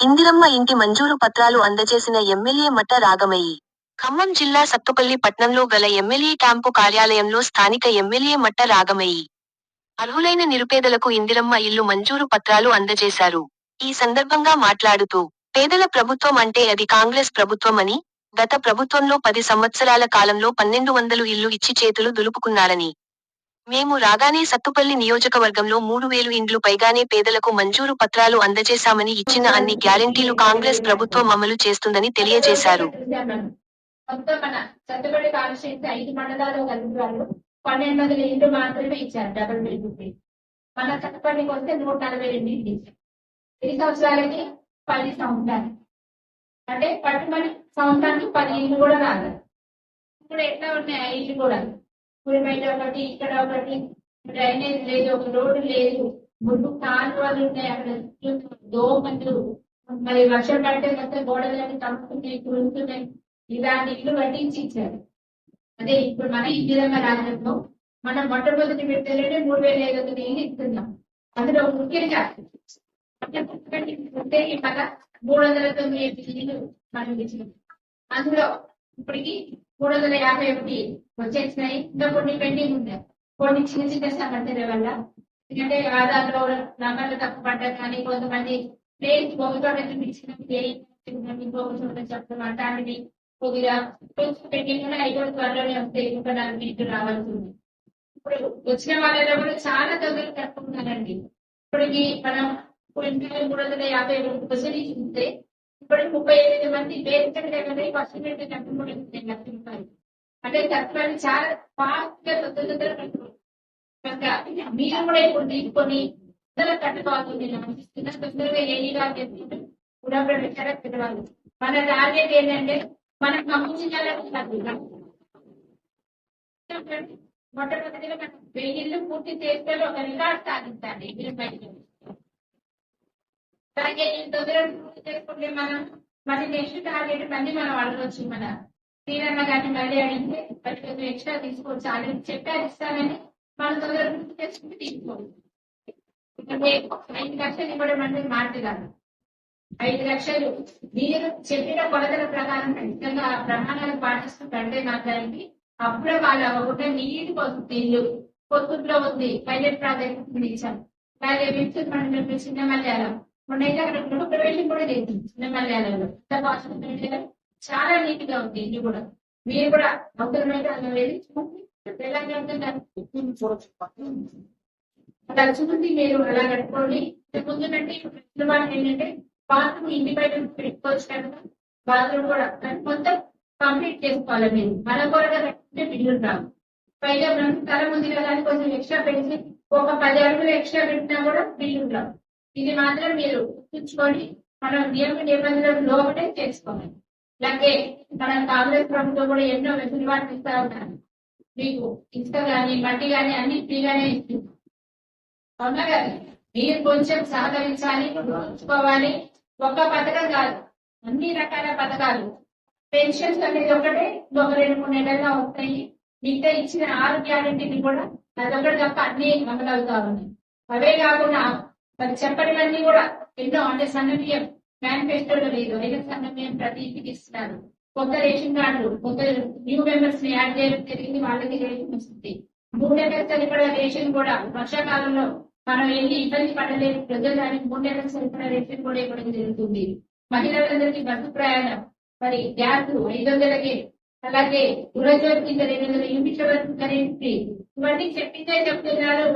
ఇందిరమ్మ ఇంటి మంజూరు పత్రాలు అందజేసిన ఎమ్మెల్యే మట్ట రాగమయ్యి ఖమ్మం జిల్లా సత్తుపల్లి పట్నంలో గల ఎమ్మెల్యే క్యాంపు కార్యాలయంలో స్థానిక ఎమ్మెల్యే మట్ట రాగమయ్యి అర్హులైన నిరుపేదలకు ఇందిరమ్మ ఇల్లు మంజూరు పత్రాలు అందజేశారు. ఈ సందర్భంగా మాట్లాడుతూ పేదల ప్రభుత్వం అంటే అది కాంగ్రెస్ ప్రభుత్వం అని గత ప్రభుత్వంలో పది సంవత్సరాల కాలంలో పన్నెండు వందలు ఇల్లు ఇచ్చి చేతులు దులుపుకున్నారని మేము రాగానే సత్తుపల్లి నియోజకవర్గంలో మూడు వేలు ఇండ్లు పైగానే పేదలకు మంజూరు పత్రాలు అందజేశామని ఇచ్చిన అన్ని గ్యారెంటీలు కాంగ్రెస్ ప్రభుత్వం అమలు చేస్తుందని తెలియజేశారు. పన్నెండు వందల ఇండ్లు మాత్రమే ఇచ్చారు డబుల్ బెడ్రూమ్ మన వస్తే నూట నలభై రెండు ఇండ్లు ఇచ్చారు. సంవత్సరాలకి పది సంవత్సరాలు. అంటే పట్టుమని సంవత్సరానికి పది ఇల్లు కూడా రాలేదు. ఇప్పుడు ఎట్లా ఉన్నాయి ఆ ఇల్లు కూడా? ఇప్పుడు ఒకటి ఇక్కడ ఒకటి డ్రైనేజ్ లేదు ఒక రోడ్డు లేదు. ముందు కాలువలు ఉన్నాయి అక్కడ దోమలు. మరి వర్షం పడితే మొత్తం గోడలన్నీ తప్పుతున్నాయి కురుతున్నాయి ఇలాంటి ఇల్లు కట్టించి ఇచ్చారు అదే ఇప్పుడు మన ఇందిరమ్మ రాజ్యంలో మనం మొట్టమొదటి పెట్టేనే మూడు వేల ఐదు వందల ఇల్లు ఇస్తున్నాం? అందులో ముఖ్యంగా ఉంటే మన మూడు వందల తొమ్మిది ఇల్లు మనం ఇచ్చినాం. అందులో ఇప్పటికి మూడు వందల యాభై ఒకటి వచ్చేసినాయి ఇంకా కొన్ని పెండింగ్ ఉన్నాయి. కొన్ని చిన్న చిన్న సమస్యల వల్ల. ఎందుకంటే ఆధార్లో నంబర్లు తప్పు పడ్డా కానీ కొంతమంది ప్లేస్ ఒక చోట చూపించిన ఇంకొక చోట చెప్పడం అట్లాంటివి కొద్దిగా కొంచెం పెండింగ్ కూడా ఐదు త్వరలోనే వస్తే ఇంకా నాలుగు మినిట్లు రావాల్సి ఉంది. ఇప్పుడు వచ్చిన వాళ్ళలో కూడా చాలా తొందరగా కట్టుకున్నారండి ఇప్పటికి మనం ఇంకా మూడు వందల యాభై రెండు క్వశ్చన్ ఇస్తే ఇప్పటికి ముప్పై ఎనిమిది మంది పేరు ఫస్ట్ పెట్టి కట్టుకుంటే లక్ష రూపాయలు అంటే తత్వాన్ని చాలా ఫాస్ట్గా తొందర తొందర కట్టుకోవాలి మీరు కూడా ఇప్పుడు తీసుకొని తొందరగా కట్టుకోవాలి నేను తొందరగా ఏఈగా చెప్తుంటే కూడా పెట్టవాలి మన టార్గెట్ ఏంటంటే మనం ఖమ్మం మొట్టమొదటిగా మనం వెయ్యిళ్ళు పూర్తి చేస్తే ఒక రికార్డ్ సాధించాలి మీరు బయట అలాగే ఈ తొందరగా పూర్తి చేసుకుంటే మనం మళ్ళీ నెక్స్ట్ టార్గెట్ మళ్ళీ మనం అడగవచ్చు మన తీరన్న గారిని మళ్ళీ అడిగితే మరి కొంచెం ఎక్స్ట్రా తీసుకోవచ్చు. ఆల్రెడీ చెప్పారు ఇస్తానని మనం తొందరగా పూర్తి చేసుకుంటే తీసుకోవచ్చు ఐదు లక్షలు ఇవ్వడం అంటే మార్పు కాదు. ఐదు లక్షలు మీరు చెప్పిన కొలతల ప్రకారం ఖచ్చితంగా ఆ ప్రమాణాలు పాటిస్తూ కడితే మాత్రానికి అప్పుడే వాళ్ళు అవ్వకుండా నీటి వస్తుంది ఇల్లు పొత్తుల్లో ఉంది. పైలట్ ప్రాజెక్ట్ ఇచ్చాం అలాగే విద్యుత్ మండలం చిన్న మలయాళం మొన్నైతే అక్కడ గృహ ప్రవేశం కూడా లేదు చిన్న మలయాళంలో చాలా నీట్గా ఉంది ఇల్లు కూడా. మీరు కూడా అవుతున్నట్టు అలా వెళ్ళి చూడండి. మీరు అలా కట్టుకోండి. ముందు నుండి ఇప్పుడు వాళ్ళు ఏంటంటే బాత్రూమ్ ఇండిపెండెంట్ బయట పెట్టుకోవచ్చు కనుక బాత్రూమ్ కూడా మొత్తం కంప్లీట్ చేసుకోవాలి మీరు. మన కూడా కట్టుకుంటే బిల్లులు రావు. పైగా మనం తల ముందు కదా కొంచెం ఎక్స్ట్రా పెంచి ఒక పది అడుగులు ఎక్స్ట్రా పెట్టినా కూడా బిల్లులు రావు. ఇది మాత్రం మీరు గుర్తుంచుకొని మనం నియమ నిబంధనలు లోపలే చేసుకోవాలి అలాగే మన కాంగ్రెస్ ప్రభుత్వం కూడా ఎన్నో వెసులుబాట్లు ఇస్తా ఉన్నారు. మీకు ఇసుక కానీ మట్టి కానీ అన్ని ఫ్రీగానే ఇస్తుంది అవునా కదా? మీరు కొంచెం సహకరించాలి ఉంచుకోవాలి ఒక్క పథకం కాదు అన్ని రకాల పథకాలు. పెన్షన్స్ అనేది ఒకటే ఒక రెండు మూడు నెలల్లో వస్తాయి. మిగతా ఇచ్చిన ఆరు గ్యారెంటీని కూడా అదొకటి తప్ప అన్ని అమలు అవుతా ఉన్నాయి. అవే కాకుండా మరి చెప్పనివన్నీ కూడా ఎన్నో అంటే సన్నబియ్యం మేనిఫెస్టోలో లేదు. ఐదు సన్నబియ్యం ప్రతి ఇంటికి ఇస్తున్నారు. కొత్త రేషన్ కార్డులు కొత్త న్యూ మెంబర్స్ని యాడ్ చేయడం జరిగింది వాళ్ళకి రేషన్ వస్తుంది. మూడు నెలల సరిపడా రేషన్ కూడా వర్షాకాలంలో మనం వెళ్ళి ఇబ్బంది పడలేదు ప్రజలు దానికి మూడు నెలల సరిపడా రేషన్ కూడా ఇవ్వడం జరుగుతుంది. మహిళలందరికీ బస్సు ప్రయాణం మరి గ్యాస్ ఐదు వందలకి అలాగే గృహజ్యోతి కింద రెండు వందల యూనిట్ల వరకు కరెంట్ ఇవన్నీ చెప్పిందే చెప్తున్నారు.